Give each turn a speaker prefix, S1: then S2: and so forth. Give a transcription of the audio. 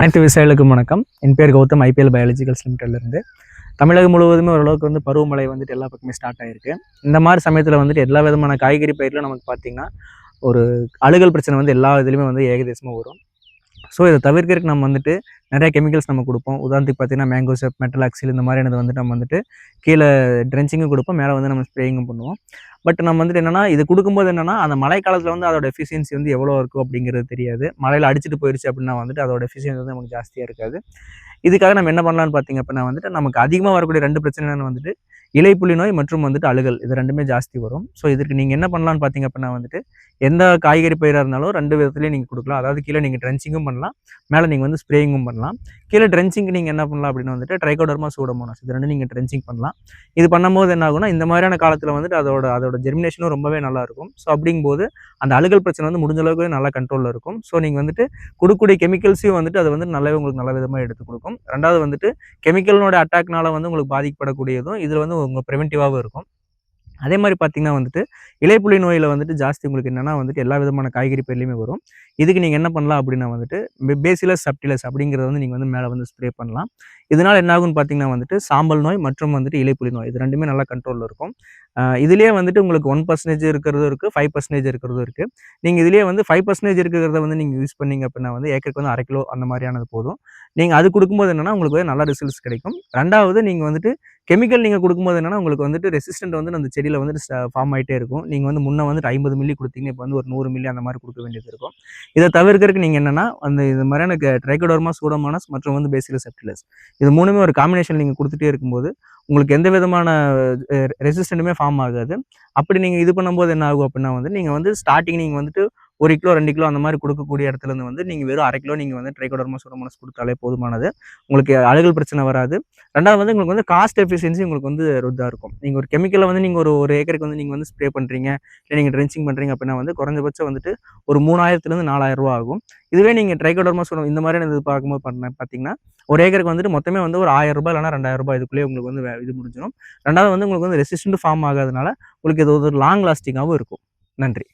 S1: அனைத்து விவசாயிகளுக்கும் வணக்கம். என் பேர் கௌதம் ஐபிஎல் பயாலஜிக்கல்ஸ் லிமிட்டட்லேருந்து தமிழகம் முழுவதுமே ஓரளவுக்கு வந்து பருவமழை வந்துட்டு எல்லா பக்கமே ஸ்டார்ட் ஆகிருக்கு இந்த மாதிரி சமயத்தில் வந்துட்டு எல்லா விதமான காய்கறி பயிரிலும் நமக்கு பார்த்திங்கன்னா ஒரு அழுகல் பிரச்சனை வந்து எல்லா இதுலேயுமே வந்து ஏகதேசமாக வரும். ஸோ இதை தவிர்க்கிறதுக்கு நம்ம வந்துட்டு நிறைய கெமிக்கல்ஸ் நம்ம கொடுப்போம். உதாரணத்துக்கு பார்த்தீங்கன்னா மேங்கோ செப் மெட்டலாக்சில் இந்த மாதிரியானது வந்துட்டு நம்ம வந்துட்டு கீழே ட்ரென்ச்சிங்கும் கொடுப்போம். மேலே வந்து நம்ம ஸ்ப்ரேயிங்கும் பண்ணுவோம். பட் நம்ம வந்துட்டு என்னன்னா இது கொடுக்கும்போது என்னன்னா அந்த மழை காலத்தில் வந்து அதோட எஃபிஷியன்சி வந்து எவ்வளோ இருக்கும் அப்படிங்கிறது தெரியாது. மழையில் அடிச்சுட்டு போயிடுச்சு அப்படின்னா வந்துட்டு அதோட எஃபிஷியன்சி வந்து நமக்கு ஜாஸ்தியாக இருக்காது. இதுக்காக நம்ம என்ன பண்ணலாம்னு பார்த்தீங்க அப்படின்னா வந்துட்டு நமக்கு அதிகமாக வரக்கூடிய ரெண்டு பிரச்சனை வந்துட்டு இலைப்புள்ளி நோய் மற்றும் வந்துட்டு அழுகல். இது ரெண்டுமே ஜாஸ்தி வரும். ஸோ இதுக்கு நீங்கள் என்ன பண்ணலாம்னு பார்த்தீங்க அப்படின்னா வந்துட்டு எந்த காய்கறி பயிராக இருந்தாலும் ரெண்டு விதத்துலேயும் நீங்கள் கொடுக்கலாம். அதாவது கீழே நீங்கள் ட்ரென்ச்சிங்கும் பண்ணலாம். மேலே நீங்கள் வந்து ஸ்ப்ரேயிங்கும் பண்ணலாம். கீழே ட்ரென்ச்சிங்க்கு நீங்கள் என்ன பண்ணலாம் அப்படின்னு வந்துட்டு ட்ரைகோடர்மா சூடமோனஸ் இது ரெண்டு நீங்கள் ட்ரென்ச்சிங் பண்ணலாம். இது பண்ணும்போது என்ன ஆகும்னா இந்த மாதிரியான காலத்தில் வந்துட்டு அதோட அதோட ஜெர்மினேஷனும் ரொம்பவே நல்லா இருக்கும். ஸோ அப்படிங்கும்போது அந்த அழுகல் பிரச்சனை வந்து முடிஞ்ச அளவுக்கு நல்லா கண்ட்ரோலில் இருக்கும். ஸோ நீங்கள் வந்துட்டு கொடுக்கக்கூடிய கெமிக்கல்ஸையும் வந்துட்டு அது வந்து நல்லாவே உங்களுக்கு நல்ல விதமாக எடுத்து கொடுக்கும். ரெண்டாவது வந்துட்டு கெமிக்கல்னோட அட்டாக்னால வந்து உங்களுக்கு பாதிக்கப்படக்கூடியதும் இதில் வந்து உங்கள் ப்ரிவென்டிவாகவும் இருக்கும். அதே மாதிரி பார்த்திங்கன்னா வந்துட்டு இலைப்புலி நோயில் வந்துட்டு ஜாஸ்தி உங்களுக்கு என்னென்னா வந்துட்டு எல்லா விதமான காய்கறி பயிர்லையுமே வரும். இதுக்கு நீங்கள் என்ன பண்ணலாம் அப்படின்னா வந்துட்டு பேசிலஸ் சப்டிலஸ் அப்படிங்கிறத வந்து நீங்கள் வந்து மேலே வந்து ஸ்ப்ரே பண்ணலாம். இதனால் என்ன ஆகும்னு பார்த்தீங்கன்னா வந்துட்டு சாம்பல் நோய் மற்றும் வந்துட்டு இலைப்புலி நோய் இது ரெண்டுமே நல்லா கண்ட்ரோலில் இருக்கும். இதுலேயே வந்துட்டு உங்களுக்கு ஒன் பர்சன்டேஜ் இருக்கிறதும் இருக்குது ஃபைவ் பர்சன்டேஜ் இருக்கிறதும் இருக்குது நீங்கள் இதுலேயே வந்து ஃபைவ் பர்சன்டேஜ் இருக்கிறத வந்து நீங்கள் யூஸ் பண்ணிங்க அப்படின்னா வந்து ஏக்கருக்கு வந்து அரை கிலோ அந்த மாதிரியானது போதும். நீங்கள் அது கொடுக்கும்போது என்னென்னா உங்களுக்கு வந்து நல்ல ரிசல்ட்ஸ் கிடைக்கும். ரெண்டாவது நீங்கள் வந்துட்டு கெமிக்கல் நீங்கள் கொடுக்கும்போது என்னென்னா உங்களுக்கு வந்துட்டு ரெசிஸ்டன்ட் வந்து அந்த செடியில் வந்துட்டு ஃபார்ம் ஆகிட்டே இருக்கும். நீங்கள் வந்து முன்னே வந்துட்டு ஐம்பது மில்லி கொடுத்தீங்க இப்போ வந்து ஒரு நூறு மில்லி அந்த மாதிரி கொடுக்க வேண்டியது இருக்கும். இதை தவிர்க்கறதுக்கு நீங்கள் என்னென்னா அந்த இது மாதிரியான ட்ரைகோடோர்மா சூடமானஸ் மற்றும் வந்து பேசிக்கல் செப்டிலஸ் இது மூணுமே ஒரு காம்பினேஷன் நீங்கள் கொடுத்துட்டே இருக்கும்போது உங்களுக்கு எந்த விதமான ரெசிஸ்டண்ட்டுமே ஃபார்ம் ஆகாது. அப்படி நீங்கள் இது பண்ணும்போது என்ன ஆகும் அப்படின்னா வந்து நீங்கள் வந்து ஸ்டார்டிங் நீங்கள் வந்துட்டு ஒரு கிலோ ரெண்டு கிலோ அந்த மாதிரி கொடுக்கக்கூடிய இடத்துல இருந்து வந்து நீங்கள் வெறும் அரை கிலோ நீங்கள் வந்து ட்ரைகோடர்மா சூடமானஸ் கொடுத்தாலே போதுமானது. உங்களுக்கு அழுகல் பிரச்சனை வராது. ரெண்டாவது வந்து உங்களுக்கு வந்து காஸ்ட் எஃபிஷியன்சி உங்களுக்கு வந்து இதாக இருக்கும். நீங்கள் ஒரு கெமிக்கலை வந்து நீங்கள் ஒரு ஒரு ஏக்கருக்கு வந்து நீங்கள் வந்து ஸ்ப்ரே பண்ணுறீங்க இல்லை நீங்கள் ட்ரென்ச்சிங் பண்ணுறீங்க அப்படின்னா வந்து குறைஞ்சபட்சம் வந்துட்டு ஒரு மூணாயிரத்துலேருந்து நாலாயிரம் ரூபா ஆகும். இதுவே நீங்கள் ட்ரைகோடர்மா சூடம் இந்த மாதிரியான இது பார்க்கும்போது பண்ண பார்த்தீங்கன்னா ஒரு ஏக்கருக்கு வந்துட்டு மொத்தமே வந்து ஒரு ஆயிரம் ரூபாய் இல்லைனா ரெண்டாயிரம் ரூபாய் இதுக்குள்ளேயே உங்களுக்கு வந்து இது முடிஞ்சிடும். ரெண்டாவது வந்து உங்களுக்கு வந்து ரெசிஸ்டன்ட் ஃபார்ம் ஆகாதனால உங்களுக்கு இது ஒரு லாங் லாஸ்டிங்காகவும் இருக்கும். நன்றி.